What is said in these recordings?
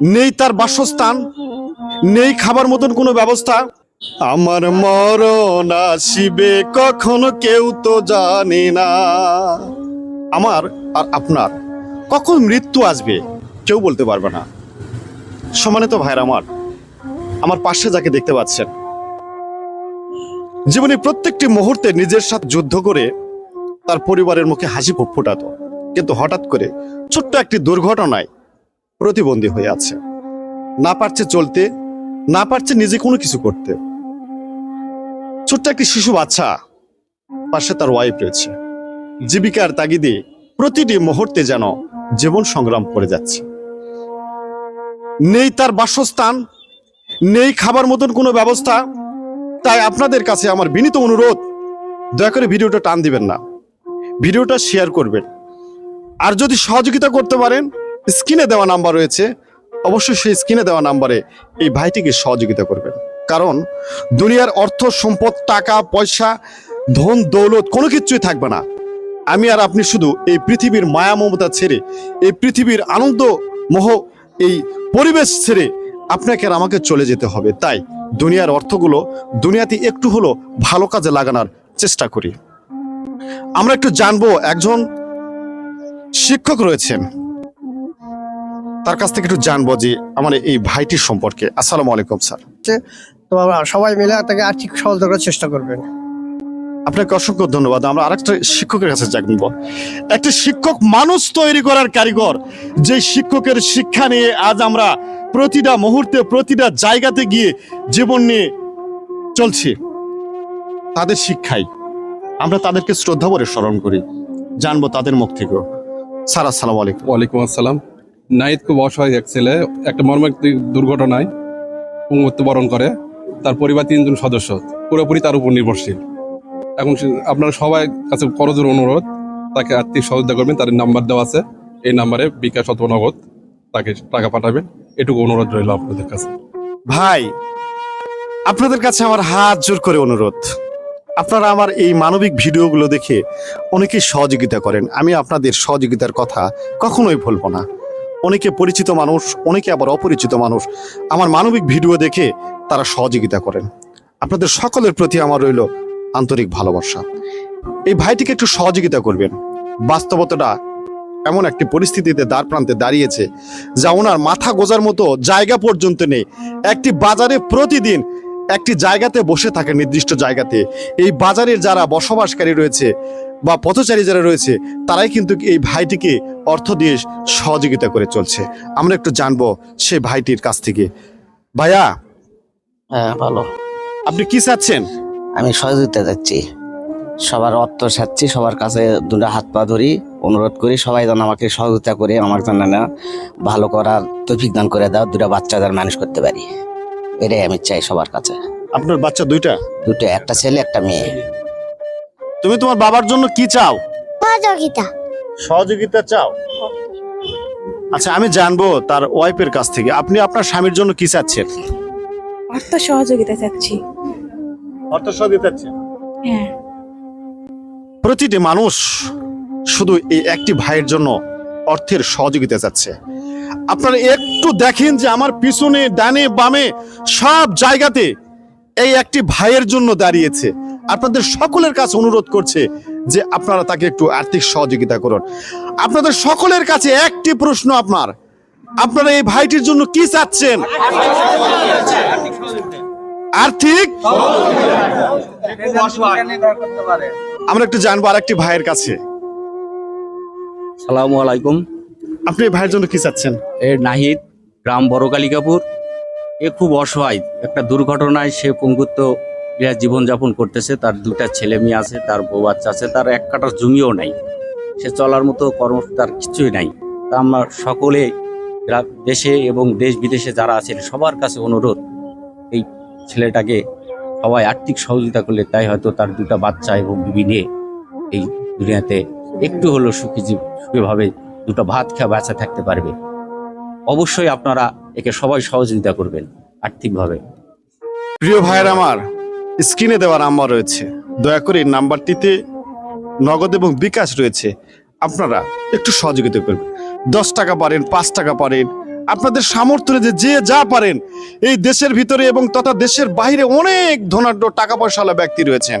নেই তার বাসস্থান, নেই খাবার মতন কোনো ব্যবস্থা। আমার মরণ আসিবে কখনো কেউ তো জানে না। আমার আর আপনার, কখন মৃত্যু আসবে কেউ বলতে পারবে না। সমানিত ভাইয়ের আমার আমার পাশে যাকে দেখতে পাচ্ছেন, জীবনে প্রত্যেকটি মুহূর্তে নিজের সাথে যুদ্ধ করে তার পরিবারের মুখে হাসি ফোটাতো। কিন্তু হঠাৎ করে ছোট্ট একটি দুর্ঘটনায় প্রতিবন্ধী হয়ে আছে। না পারছে চলতে, না পারছে নিজে কোনো কিছু করতে। ছোট্ট একটি শিশু বাচ্চা পাশে তার ওয়াইফ রয়েছে। জীবিকার তাগিদে প্রতিটি মুহূর্তে যেন জীবন সংগ্রাম করে যাচ্ছে। নেই তার বাসস্থান, নেই খাবার মতন কোনো ব্যবস্থা। তাই আপনাদের কাছে আমার বিনীত অনুরোধ, দয়া করে ভিডিওটা টান দিবেন না। ভিডিওটা শেয়ার করবেন। আর যদি সহযোগিতা করতে পারেন স্ক্রিনে দেওয়া নাম্বার রয়েছে। অবশ্যই সেই স্ক্রিনে দেওয়া নাম্বারে এই ভাইটিকে সহযোগিতা করবেন। কারণ দুনিয়ার অর্থ, সম্পদ, টাকা, পয়সা, ধন, দৌলত কোনো কিছুই থাকবে না। আমি আর আপনি শুধু এই পৃথিবীর মায়া, মমতা ছেড়ে, এই পৃথিবীর আনন্দ মোহ, এই পরিবেশ ছেড়ে আপনাকে আর আমাকে চলে যেতে হবে। তাই দুনিয়ার অর্থগুলো দুনিয়াতে একটু হলো ভালো কাজে লাগানোর চেষ্টা করি। আমরা একটু জানব, একজন শিক্ষক রয়েছেন। তার কাছ থেকে একটু জানব যে আমার এই ভাইটির সম্পর্কে। আসসালামু আলাইকুম স্যার। তো সবাই মিলে তাকে আর্থিক সহযোগিতা করার চেষ্টা করবেন। আপনাকে অসংখ্য ধন্যবাদ। আমরা আরেকটা শিক্ষকের কাছে জানব একটা শিক্ষক মানুষ তৈরি করার কারিগর যে শিক্ষকের শিক্ষা নিয়ে আজ আমরা প্রতিটা মুহূর্তে প্রতিটা জায়গাতে গিয়ে জীবন নিয়ে চলছি। তাদের শিক্ষাই। আমরা তাদেরকে শ্রদ্ধা করে স্মরণ করি জানব তাদের মুখ থেকেও। স্যার আসসালামু আলাইকুম। ওয়ালাইকুম আসসালাম। নাহিদ খুব অসহায় এক ছেলে, একটা মর্মান্তিক দুর্ঘটনায় মৃত্যুবরণ করে, তার পরিবার তিনজন সদস্য, পুরোপুরি তার উপর নির্ভরশীল। এখন আপনারা সবাই কাছে করজোর অনুরোধ, তাকে আর্থিক সহযোগিতা করবেন তাদের নাম্বার দেওয়া আছে, এই নাম্বারে বিকাশ অথবা নগদ তাকে টাকা পাঠাবেন, এটুকু অনুরোধ রইল আপনাদের কাছে। ভাই, আপনাদের কাছে আমার হাত জোর করে অনুরোধ। আপনারা আমার এই মানবিক ভিডিওগুলো দেখে অনেকেই সহযোগিতা করেন। আমি আপনাদের সহযোগিতার কথা কখনোই ভুলব না। অনেকে পরিচিত মানুষ, অনেকে আবার অপরিচিত মানুষ। আমার মানবিক ভিডিও দেখে তারা সহযোগিতা করেন। আপনাদের সকলের প্রতি আমার রইল আন্তরিক ভালোবাসা। এই ভাইটিকে একটু সহযোগিতা করবেন। বাস্তবতাটা এমন একটি পরিস্থিতিতে দ্বার প্রান্তে দাঁড়িয়েছে, যা ওনার মাথা গোজার মতো জায়গা পর্যন্ত নেই। একটি বাজারে প্রতিদিন একটি জায়গাতে বসে থাকে নির্দিষ্ট জায়গাতে। এই বাজারের যারা বসবাসকারী রয়েছে বা পথচারী যারা রয়েছে তারাই কিন্তু এই ভাইটিকে অর্থ দিয়ে সহযোগিতা করে চলছে। আমরা একটু জানব সে ভাইটির কাছ থেকে। ভাইয়া হ্যাঁ ভালো আপনি কি চাচ্ছেন? আমি সহযোগিতা যাচ্ছি সবার অর্থ চাচ্ছি সবার কাছে দুটা হাত পা ধরি অনুরোধ করি সবাই যেন আমাকে সহযোগিতা করে আমার জন্য না ভালো করার তৌফিক দান করে দাও দুটা বাচ্চা যেন মানুষ করতে পারি। এটাই আমি চাই সবার কাছে। আপনার বাচ্চা দুইটা? দুটো একটা ছেলে একটা মেয়ে। তুমি তোমার বাবার জন্য কি চাও? সহযোগিতা। সহযোগিতা চাও? আচ্ছা আমি জানব তার ওয়াইফের কাছ থেকে। আপনি আপনার স্বামীর জন্য কি চাচ্ছেন? অর্থ সহযোগিতা চাচ্ছি। অর্থ সহযোগিতা চাচ্ছেন? হ্যাঁ। প্রতিটি মানুষ শুধু এই একটি ভাইয়ের জন্য অর্থের সহযোগিতা চাচ্ছে। আপনারা একটু দেখেন যে আমার পিছনে ডানে বামে সব জায়গাতে এই একটি ভাইয়ের জন্য দাঁড়িয়েছে। আপনাদের সকলের কাছে অনুরোধ করছে যে আপনারা তাকে একটু আর্থিক সহযোগিতা করুন। আপনাদের সকলের কাছে একটি প্রশ্ন আপনার। আপনারা এই ভাইটির জন্য কি চাচ্ছেন? আর্থিক? আমরা একটু জানব আর একটি ভাইয়ের কাছে। সালামু আলাইকুম। আপনি এই ভাইয়ের জন্য কি চাচ্ছেন? এ নাহিদ গ্রাম বড় কালিকাপুর এ খুব অসহায়। একটা দুর্ঘটনায় সে পঙ্গুত্ব ক্রিয়া জীবনযাপন করতেছে, তার দুটা ছেলে মেয়ে আছে, তার বউ বাচ্চা আছে, তার এক কাটার জমিও নাই। সে চলার মতো কর্ম তার কিছুই নাই। তা আমরা সকলে দেশে এবং দেশ বিদেশে যারা আছেন, সবার কাছে অনুরোধ, এই ছেলেটাকে সবাই আর্থিক সহযোগিতা করলে তাই হয়তো তার দুটা বাচ্চা এবং বিবি নিয়ে এই দুনিয়াতে একটু হলেও সুখী জীব, সুখীভাবে দুটো ভাত খেয়ে বাঁচা থাকতে পারবে। অবশ্যই আপনারা একে সবাই সহযোগিতা করবেন, আর্থিকভাবে। প্রিয় ভাইয়ের আমার স্ক্রিনে দেওয়া নাম্বার রয়েছে। দয়া করে নাম্বারটিতে নগদ এবং বিকাশ রয়েছে। আপনারা একটু সহযোগিতা করবেন। দশ টাকা পারেন, পাঁচ টাকা পারেন। আপনাদের সামর্থ্য যে যে যা পারেন, এই দেশের ভিতরে এবং তথা দেশের বাইরে অনেক ধনাঢ্য টাকা পয়সাওয়ালা ব্যক্তি রয়েছেন।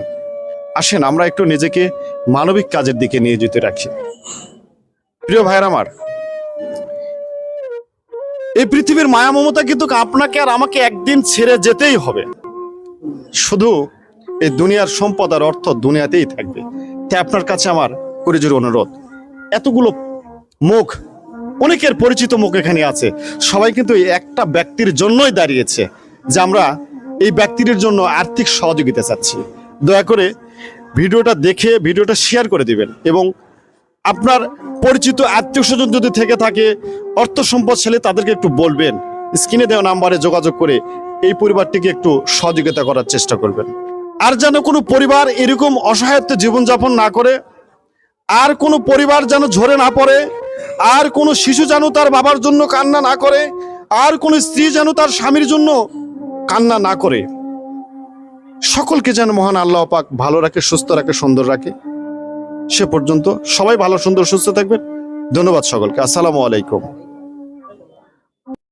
আসেন, আমরা একটু নিজেকে মানবিক কাজের দিকে নিয়োজিত রাখি। প্রিয় ভাইয়ের আমার, এই পৃথিবীর মায়া মমতা কিন্তু আপনাকে আর আমাকে একদিন ছেড়ে যেতেই হবে। শুধু এই দুনিয়ার সম্পদ আর অর্থ দুনিয়াতেই থাকবে। তাই আপনার কাছে আমার করিজোর অনুরোধ, এতগুলো মুখ, অনেকের পরিচিত মুখ এখানে আছে, সবাই কিন্তু এই একটা ব্যক্তির জন্যই দাঁড়িয়েছে যে আমরা এই ব্যক্তির জন্য আর্থিক সহযোগিতা চাচ্ছি। দয়া করে ভিডিওটা দেখে, ভিডিওটা শেয়ার করে দিবেন এবং আপনার পরিচিত আত্মীয় স্বজন যদি থেকে থাকে, অর্থ সম্পদশালী তাদেরকে একটু বলবেন। স্ক্রিনে দেওয়া নাম্বারে যোগাযোগ করে এই পরিবারটিকে একটু সহযোগিতা করার চেষ্টা করবেন। আর যেন কোনো পরিবার এরকম অসহায়ত্ব জীবনযাপন না করে, আর কোনো পরিবার যেন ঝরে না পড়ে, আর কোনো শিশু যেন তার বাবার জন্য কান্না না করে, আর কোনো স্ত্রী যেন তার স্বামীর জন্য কান্না না করে। সকলকে যেন মহান আল্লাহ পাক ভালো রাখে, সুস্থ রাখে, সুন্দর রাখে। সে পর্যন্ত সবাই ভালো, সুন্দর, সুস্থ থাকবেন। ধন্যবাদ সকলকে। আসসালামু আলাইকুম।